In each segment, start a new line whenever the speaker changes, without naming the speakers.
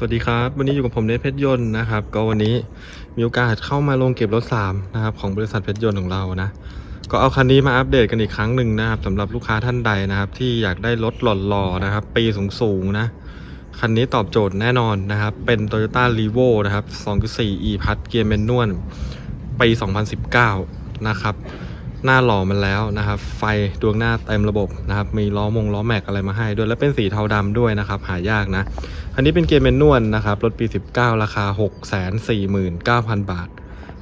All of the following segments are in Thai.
สวัสดีครับ วันนี้อยู่กับผมเนทเพชรยนต์นะครับ ก็วันนี้มีโอกาสเข้ามาลงเก็บรถ3นะครับของบริษัทเพชรยนต์ของเรานะ ก็เอาคันนี้มาอัปเดตกันอีกครั้งหนึ่งนะครับสำหรับลูกค้าท่านใดนะครับ ที่อยากได้รถหล่อๆนะครับ ปีสูงๆนะ คันนี้ตอบโจทย์แน่นอนนะครับ เป็น Toyota r e v o นะครับ 2.4 e พัดเกียร์แมนนวลปี 2019 นะครับ หน้าหล่อมันแล้วนะครับ ไฟดวงหน้าเต็มระบบนะครับ มีล้อมงล้อแม็กอะไรมาให้ด้วยและเป็นสีเทาดำด้วยนะครับ หายากนะ อันนี้เป็นเกียร์แมนนวลนะครับ รถปี 19 ราคา 649,000 บาท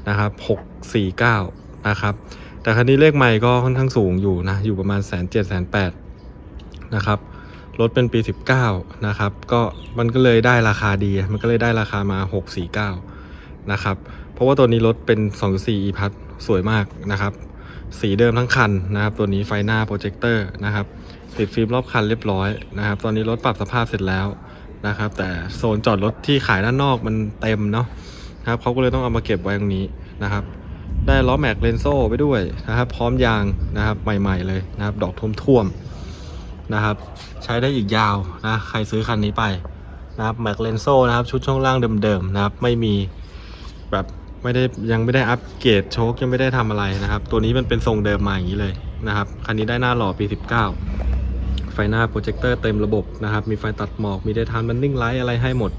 นะครับ 649 นะครับ แต่คันนี้เลขใหม่ก็ค่อนข้างสูงอยู่นะ อยู่ประมาณแสนเจ็ดแสนแปดนะครับรถเป็นปี 19 นะครับ ก็มันก็เลยได้ราคาดี มันก็เลยได้ราคามา 649 นะครับ เพราะว่าตัวนี้รถเป็น 2.4 e พัดสวยมากนะครับ สีเดิมทั้งคันนะครับ ตัวนี้ไฟหน้าโปรเจคเตอร์นะครับติดฟิล์มรอบคันเรียบร้อยนะครับ ตอนนี้รถปรับสภาพเสร็จแล้วนะครับ แต่โซนจอดรถที่ขายด้านนอกมันเต็มเนาะนะครับเขาก็เลยต้องเอามาเก็บไว้ตรงนี้นะครับ ได้ล้อแม็กเลนโซ่ไปด้วยนะครับ พร้อมยางนะครับใหม่ๆเลยนะครับ ดอกท่วมๆนะครับ ใช้ได้อีกยาวนะใครซื้อคันนี้ไปนะครับแม็กเลนโซ่นะครับ ชุดช่วงล่างเดิมๆนะครับ ไม่มีแบบ ไม่ได้ยังไม่ได้อัปเกรดโชคยังไม่ได้ทำอะไรนะครับ ตัวนี้มันเป็นทรงเดิมมาอย่างนี้เลยนะครับคันนี้ได้หน้าหล่อปี 19 ไฟหน้าโปรเจคเตอร์เต็มระบบนะครับ มีไฟตัดหมอกมีได้ทานมันนิ่งไลท์อะไรให้หมด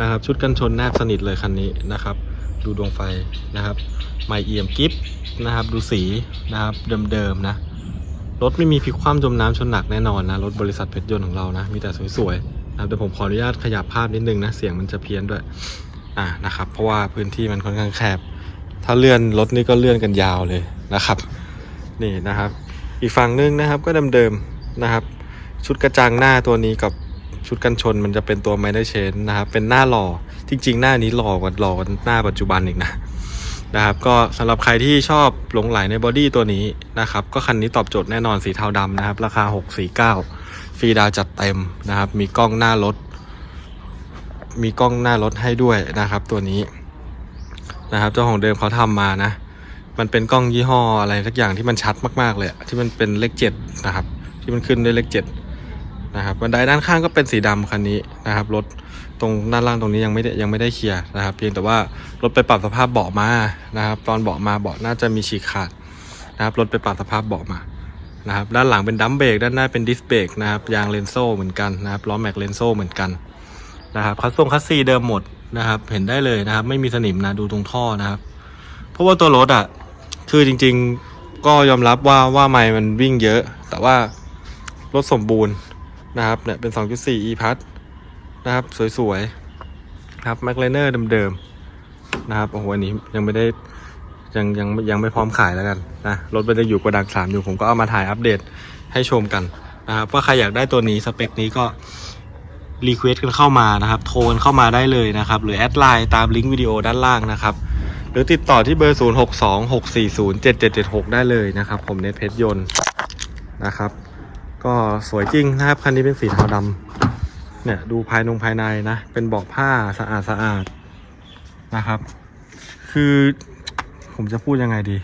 นะครับ ชุดกันชนแนบสนิทเลยคันนี้นะครับ ดูดวงไฟนะครับไม่เอี่ยมกิฟนะครับ ดูสีนะครับเดิมๆนะรถไม่มีพลิกคว่ำจมน้ำชนหนักแน่นอนนะรถบริษัทเพชรยนต์ของเรานะมีแต่สวยๆนะครับเดี๋ยวผมขออนุญาตขยับภาพนิดนึงนะเสียงมันจะเพี้ยนด้วย อ่านะครับ เพราะว่าพื้นที่มันค่อนข้างแคบ ถ้าเลื่อนรถนี่ก็เลื่อนกันยาวเลยนะครับ นี่นะครับ อีกฝั่งนึงนะครับก็เดิมๆนะครับ ชุดกระจังหน้าตัวนี้กับชุดกันชนมันจะเป็นตัวไมเนอร์เชนนะครับ เป็นหน้าหล่อจริง ๆ หน้านี้หล่อกว่าหล่อกว่าหน้าปัจจุบันอีกนะนะครับ ก็สำหรับใครที่ชอบหลงไหลในบอดี้ตัวนี้นะครับ ก็คันนี้ตอบโจทย์แน่นอนสีเทาดำนะครับ ราคา 649ฟรีดาวจัดเต็มนะครับ มีกล้องหน้ารถ มีกล้องหน้ารถให้ด้วยนะครับ ตัวนี้นะครับเจ้าของเดิมเขาทำมานะ มันเป็นกล้องยี่ห้ออะไรสักอย่างที่มันชัดมากๆเลยที่มันเป็นเลขเจ็ดนะครับ ที่มันขึ้นด้วยเลขเจ็ดนะครับบันไดด้านข้างก็เป็นสีดำคันนี้นะครับรถตรงด้านล่างตรงนี้ยังไม่ได้ยังไม่ได้เคลียร์นะครับ เพียงแต่ว่ารถไปปรับสภาพเบาะมานะครับ ตอนเบาะมาเบาะน่าจะมีฉีกขาดนะครับรถไปปรับสภาพเบาะมานะครับด้านหลังเป็นดัมเบรกด้านหน้าเป็นดิสเบรกนะครับยางเลนโซ่เหมือนกันนะครับล้อแม็กเลนโซ่เหมือนกัน นะครับคัสซงคัสซีเดิมหมดนะครับ เห็นได้เลยนะครับ ไม่มีสนิมนะดูตรงท่อนะครับเพราะว่าตัวรถอะคือจริงๆก็ยอมรับว่าว่าไม่มันวิ่งเยอะ แต่ว่ารถสมบูรณ์นะครับเนี่ยเป็น 2.4 e พัทนะครับ สวยๆครับแมคเลเนอร์เดิมๆนะครับโอ้โหอันนี้ยังไม่ได้ยังยังยังไม่พร้อมขายแล้วกันนะรถมันจะอยู่กระดังสามอยู่ผมก็เอามาถ่ายอัปเดตให้ชมกันนะครับว่าใครอยากได้ตัวนี้สเปคนี้ก็ รีเควสกันเข้ามานะครับ โทรกันเข้ามาได้เลยนะครับ หรือแอดไลน์ตามลิงก์วิดีโอด้านล่างนะครับ หรือติดต่อที่เบอร์ 0 6 2 6 4 0 7 7 7 6 ได้เลยนะครับ ผมเนทเพชรยนต์นะครับ ก็สวยจริงนะครับ คันนี้เป็นสีเทาดำเนี่ยดูภายนงภายในนะ เป็นเบอกผ้าสะอาดสะอาดนะครับ คือผมจะพูดยังไงดี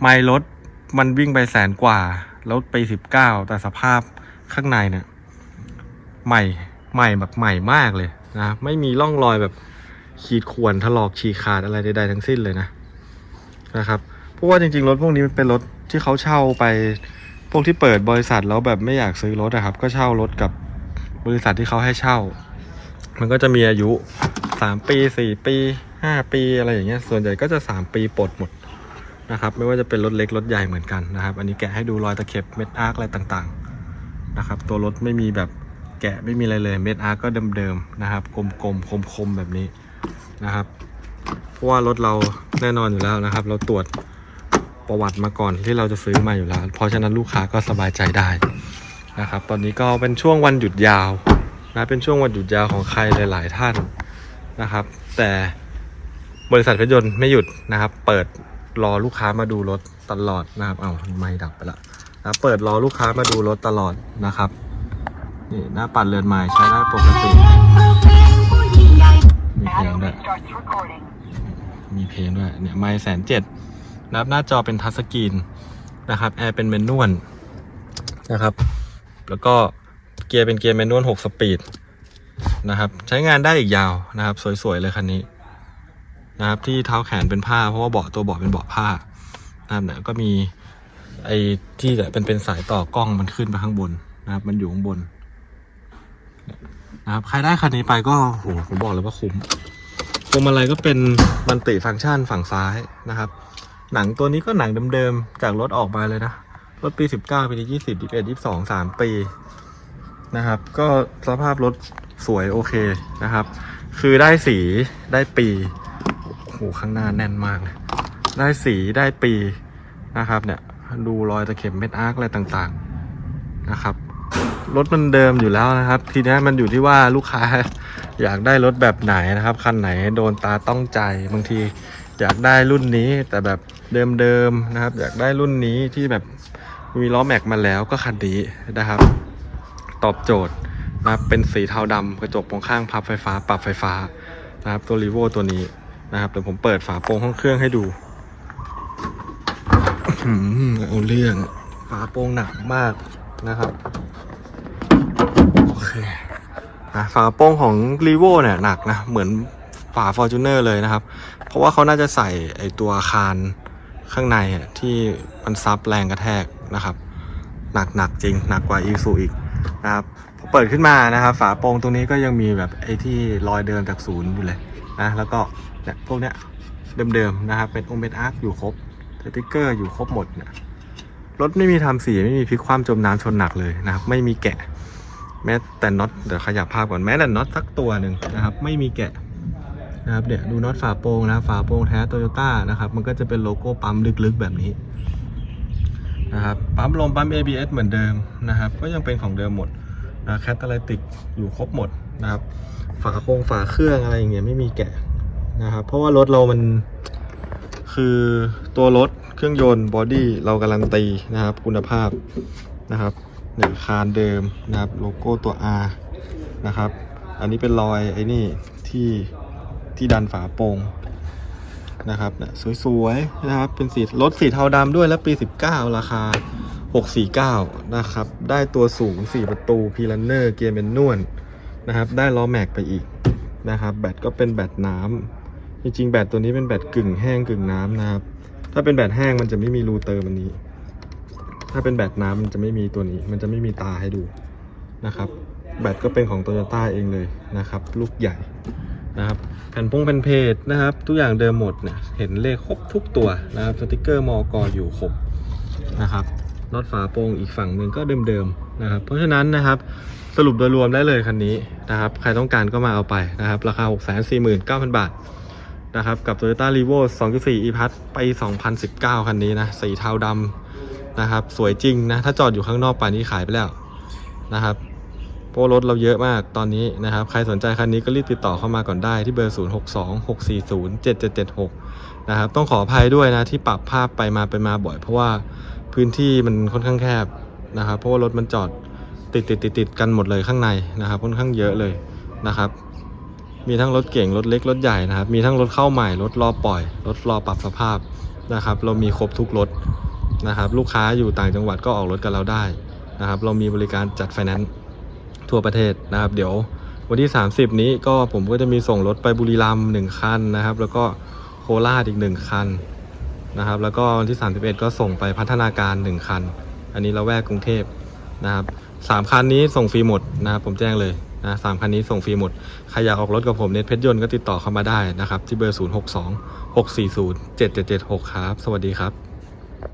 ไมล์รถมันวิ่งไปแสนกว่า แล้วไปสิบเก้าแต่สภาพข้างในเนี่ยใหม่ ใหม่แบบใหม่มากเลยนะไม่มีร่องรอยแบบขีดข่วนถลอกฉีกขาดอะไรใดๆทั้งสิ้นเลยนะนะครับเพราะว่าจริงๆรถพวกนี้มันเป็นรถที่เขาเช่าไปพวกที่เปิดบริษัทแล้วแบบไม่อยากซื้อรถอะครับ ก็เช่ารถกับบริษัทที่เขาให้เช่า มันก็จะมีอายุสามปีสี่ปีห้าปีอะไรอย่างเงี้ยส่วนใหญ่ก็จะสามปีปลดหมดนะครับไม่ว่าจะเป็นรถเล็กรถใหญ่เหมือนกันนะครับ อันนี้แกะให้ดูรอยตะเข็บเม็ดอาร์คอะไรต่างๆนะครับตัวรถไม่มีแบบ แกะไม่มีอะไรเลยเม็ดอาร์ก็เดิมๆนะครับกลมๆคมๆแบบนี้นะครับเพราะว่ารถเราแน่นอนอยู่แล้วนะครับ เราตรวจประวัติมาก่อนที่เราจะซื้อมาอยู่แล้ว เพราะฉะนั้นลูกค้าก็สบายใจได้นะครับ ตอนนี้ก็เป็นช่วงวันหยุดยาวนะเป็นช่วงวันหยุดยาวของใครหลาย ๆ ท่านนะครับ แต่บริษัทเพชรยนต์ไม่หยุดนะครับ เปิดรอลูกค้ามาดูรถตลอดนะครับ เอาไม่ดับไปละนะเปิดรอลูกค้ามาดูรถตลอดนะครับ นี่หน้าปัดเรือนไม้ใช้ได้ปกติมีเพลงด้วยมีเพลงด้วยเนี่ยไม่แสนเจ็ดนะครับหน้าจอเป็นทัชสกรีนนะครับแอร์เป็นแมนนวลนะครับ แล้วก็เกียร์เป็นเกียร์แมนนวล6สปีดนะครับ ใช้งานได้อีกยาวนะครับ สวยๆเลยคันนี้นะครับ ที่เท้าแขนเป็นผ้า เพราะว่าเบาะตัวเบาะเป็นเบาะผ้านะครับเนี่ยก็มีไอ้ที่แบบเป็นเป็นสายต่อกล้องมันขึ้นไปข้างบนนะครับ มันอยู่ข้างบน นะครับใครได้คันนี้ไปก็โหผมบอกเลยว่าคุ้มพวงมาลัยก็เป็นมันติฟังก์ชันฝั่งซ้ายนะครับ หนังตัวนี้ก็หนังเดิมๆ จากรถออกมาเลยนะ รถปี 19 ปีที่20 21 22 3 ปีนะครับ ก็สภาพรถสวยโอเคนะครับ คือได้สีได้ปีโอ้โหข้างหน้าแน่นมากเลยได้สีได้ปีนะครับเนี่ยดูรอยตะเข็บเม็ดอาร์คอะไรต่างๆนะครับ รถมันเดิมอยู่แล้วนะครับ ทีนี้มันอยู่ที่ว่าลูกค้าอยากได้รถแบบไหนนะครับ คันไหนโดนตาต้องใจบางที อยากได้รุ่นนี้แต่แบบเดิมๆนะครับ อยากได้รุ่นนี้ที่แบบมีล้อแม็กมาแล้วก็คันนี้นะครับ ตอบโจทย์นะครับเป็นสีเทาดำกระจกมองข้างพับไฟฟ้า ปรับไฟฟ้านะครับตัวรีโวตัวนี้นะครับเดี๋ยวผมเปิดฝาโปรงห้องเครื่องให้ดูอืมเอาเรื่องฝาโปรงหนักมากนะครับ เคนะฝาโปรงของรีโวเนี่ยหนักนะ เหมือนฝา f o r t u n e r เลยนะครับ เพราะว่าเขาน่าจะใส่ไอตัวคานข้างในที่มันซับแรงกระแทกนะครับ หนักหนักจริง หนักกว่าอีซูอีกนะครับพอเปิดขึ้นมานะครับ ฝาโปรงตรงนี้ก็ยังมีแบบไอที่รอยเดิมจากศูนย์อยู่เลยนะแล้วก็เนี่ยพวกเนี้ยเดิมๆนะครับ เป็นองค์เป็นอาร์คอยู่ครบสติ๊กเกอร์อยู่ครบหมดเนี่ยรถไม่มีทำสีไม่มีพลิกคว่ำจมน้ำชนหนักเลยนะครับ ไม่มีแกะ แม้แต่น็อตเดี๋ยวขยับภาพก่อนแม้แต่น็อตสักตัวหนึ่งนะครับ ไม่มีแกะนะครับเดี๋ยวดูน็อตฝาโปรงนะฝาโปรงแท้โตโยต้านะครับ มันก็จะเป็นโลโก้ปั๊มลึกๆแบบนี้นะครับปั๊มลมปั๊ม ABS เหมือนเดิมนะครับ ก็ยังเป็นของเดิมหมดนะแคตตาลิติกอยู่ครบหมดนะครับ ฝาโครงฝาเครื่องอะไรอย่างเงี้ยไม่มีแกะนะครับ เพราะว่ารถเรามันคือตัวรถเครื่องยนต์บอดี้เราการันตีนะครับ คุณภาพนะครับ เนี่ยคานเดิมนะครับโลโก้ตัว R นะครับ อันนี้เป็นรอยไอ้นี่ที่ที่ดันฝาโปร่งนะครับเนี่ยสวยๆนะครับเป็นสีรถสีเทาดำด้วยและปี 19 ราคา 649 นะครับ ได้ตัวสูง 4 ประตูพีลันเนอร์เกียร์เมนนวลนะครับ ได้ล้อแม็กไปอีกนะครับ แบตก็เป็นแบตน้ำจริงๆแบตตัวนี้เป็นแบตกึ่งแห้งกึ่งน้ำนะครับ ถ้าเป็นแบตแห้งมันจะไม่มีรูเติมอันนี้ ถ้าเป็นแบตน้ำมันจะไม่มีตัวนี้ มันจะไม่มีตาให้ดูนะครับ แบตก็เป็นของโตโยต้าเองเลยนะครับ ลูกใหญ่นะครับแผ่นพงแผ่นเพจนะครับ ทุกอย่างเดิมหมดเนี่ยเห็นเลขครบทุกตัวนะครับสติกเกอร์มอกออยู่ครบนะครับน็อตฝาโปรงอีกฝั่งหนึ่งก็เดิมๆนะครับ เพราะฉะนั้นนะครับสรุปโดยรวมได้เลยคันนี้นะครับ ใครต้องการก็มาเอาไปนะครับ ราคา 649,000 บาทนะครับ กับ Toyota r e v o 2.4 e-Pass ปี2019 คันนี้นะ สีเทาดำ นะครับ สวยจริงนะ ถ้าจอดอยู่ข้างนอกป่านนี้ขายไปแล้วนะครับเพรรถเราเยอะมากตอนนี้นะครับ ใครสนใจคันนี้ก็รีบติดต่อเข้ามาก่อนได้ที่เบอร์ 0 6 2 6 4 0 7 7 7 6 นะครับ ต้องขออภัยด้วยนะที่ปรับภาพไปมาไปมาบ่อย เพราะว่าพื้นที่มันค่อนข้างแคบนะครับ เพราะว่ารถมันจอดติดติดติดติดกันหมดเลยข้างในนะครับ ค่อนข้างเยอะเลยนะครับ มีทั้งรถเก่งรถเล็กรถใหญ่นะครับ มีทั้งรถเข้าใหม่รถรอปล่อย รถรอปรับสภาพนะครับ เรามีครบทุกรถ นะครับลูกค้าอยู่ต่างจังหวัดก็ออกรถกับเราได้นะครับเรามีบริการจัดไฟแนนซ์ทั่วประเทศนะครับ เดี๋ยววันที่ 30 นี้ก็ผมก็จะมีส่งรถไปบุรีรัมย์หนึ่งคันนะครับ แล้วก็โคราชอีกหนึ่งคันนะครับ แล้วก็วันที่ 31 ก็ส่งไปพัฒนาการ 1 คัน อันนี้เราแวกกรุงเทพนะครับสามคันนี้ส่งฟรีหมดนะครับผมแจ้งเลยนะสามคันนี้ส่งฟรีหมด ใครอยากออกรถกับผมเน็ตเพชรยนต์ก็ติดต่อเข้ามาได้นะครับ ที่เบอร์ 0 6 2 6 4 0 7 7 7 6 ครับ สวัสดีครับ